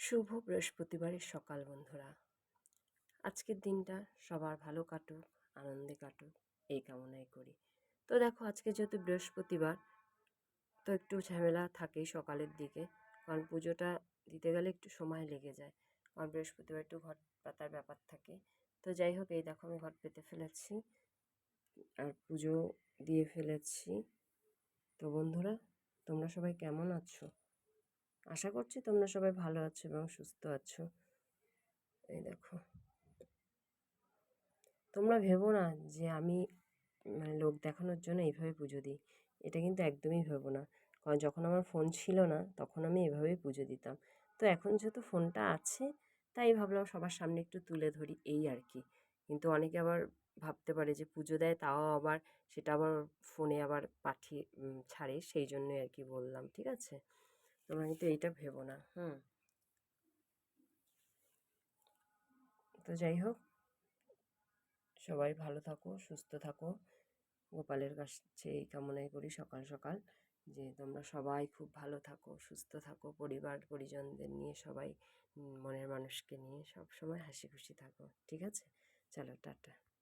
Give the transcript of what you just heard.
শুভ বৃহস্পতিবারের সকাল, বন্ধুরা। আজকের দিনটা সবার ভালো কাটুক, আনন্দে কাটুক, এই কামনাই করি। তো দেখো, আজকে যেহেতু বৃহস্পতিবার, তো একটু ঝামেলা থাকেই সকালের দিকে। কারণ পুজোটা দিতে গেলে একটু সময় লেগে যায়। কারণ বৃহস্পতিবার একটু ঘট পাতার ব্যাপার থাকে। তো যাই হোক, এই দেখো, আমি ঘট পেতে ফেলেছি। আর পুজো দিয়ে ফেলেছি। তো বন্ধুরা, তোমরা সবাই কেমন আছো? আশা করছি তোমরা সবাই ভালো আছো এবং সুস্থ আছো। এই দেখো। তোমরা ভেবো না যে আমি মানে লোক দেখানোর জন্য এইভাবে পুজো দিই। এটা কিন্তু একদমই ভেবো না। কারণ যখন আমার ফোন ছিল না, তখন আমি এভাবেই পুজো দিতাম। তো এখন যেহেতু ফোনটা আছে, তাই ভাবলাম সবার সামনে একটু তুলে ধরি এই আর কি। কিন্তু অনেকে আবার ভাবতে পারে যে পুজো দেয়, তাও আবার সেটা আবার ফোনে আবার পাঠিয়ে ছাড়ে, সেই জন্যই আর কি বললাম, ঠিক আছে? তোমরা কিন্তু এইটা ভেবো না, হুম। তো যাই হোক, সবাই ভালো থাকো, সুস্থ থাকো। গোপালের কাছে এই কামনাই করি সকাল সকাল, যে তোমরা সবাই খুব ভালো থাকো, সুস্থ থাকো, পরিবার পরিজনদের নিয়ে সবাই মনের মানুষকে নিয়ে সব সময় হাসি খুশি থাকো, ঠিক আছে? চলো, টাটা।